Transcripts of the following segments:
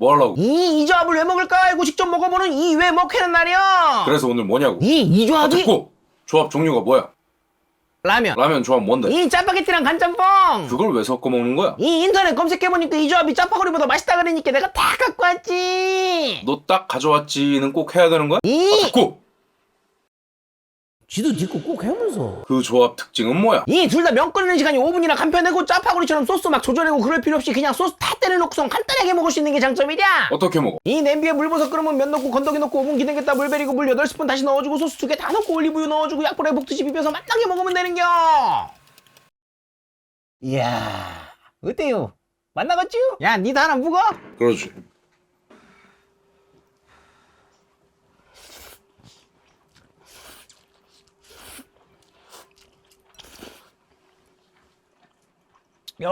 뭐 하려고? 이, 이 조합을 왜 먹을까 알고 직접 먹어보는 이 왜 먹회는 날이야. 그래서 오늘 뭐냐고? 이, 이 아, 조합이 듣고 조합 종류가 뭐야? 라면. 라면 조합 뭔데? 이 짜파게티랑 간짬뽕. 그걸 왜 섞어 먹는 거야? 이 인터넷 검색해보니까 이 조합이 짜파구리보다 맛있다 그러니까 내가 다 갖고 왔지. 너 딱 가져왔지는 꼭 해야 되는 거야? 이, 아, 듣고 쥐도 딛고 꼭 해오면서. 그 조합 특징은 뭐야? 이 둘 다 면 끓이는 시간이 5분이나 간편하고 짜파구리처럼 소스 막 조절하고 그럴 필요 없이 그냥 소스 다 때려놓고선 간단하게 먹을 수 있는 게 장점이랴. 어떻게 먹어? 이 냄비에 물 부어서 끓으면 면 넣고 건더기 넣고 5분 기다렸다 물 베리고 물 8스푼 다시 넣어주고 소스 두 개 다 넣고 올리브유 넣어주고 약불에 볶듯이 비벼서 맛나게 먹으면 되는겨 이야 어때요? 맛나겠지? 야 니도 하나 묵어? 그러지. 야!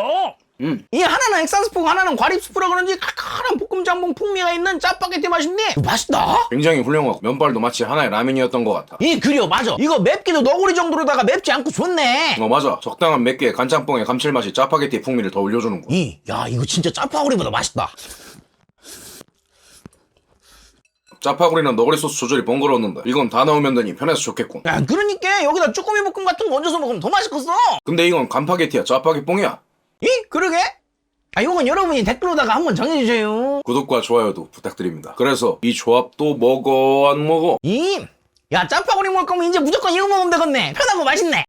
음. 이 하나는 액상스프고 하나는 과립스프라 그런지 칼칼한 볶음짬뽕 풍미가 있는 짜파게티 맛인데 맛있다 굉장히 훌륭하고 면발도 마치 하나의 라면이었던 것 같아. 이 그려 맞아 이거 맵기도 너구리 정도로다가 맵지 않고 좋네 어 맞아. 적당한 맵기에 간짬뽕의 감칠맛이 짜파게티 풍미를 더 올려주는 거야. 이 야 이거 진짜 짜파구리보다 맛있다 짜파구리는 너구리 소스 조절이 번거로웠는데 이건 다 넣으면 되니 편해서 좋겠군. 야, 그러니까 여기다 쭈꾸미 볶음 같은 거 얹어서 먹으면 더 맛있겠어. 근데 이건 간파게티야 짜파게뽕이야. 이? 그러게? 아, 이건 여러분이 댓글로다가 한번 정해주세요. 구독과 좋아요도 부탁드립니다. 그래서 이 조합도 먹어 안 먹어? 이? 야, 짜파구리 먹을 거면 이제 무조건 이거 먹으면 되겠네. 편하고 맛있네.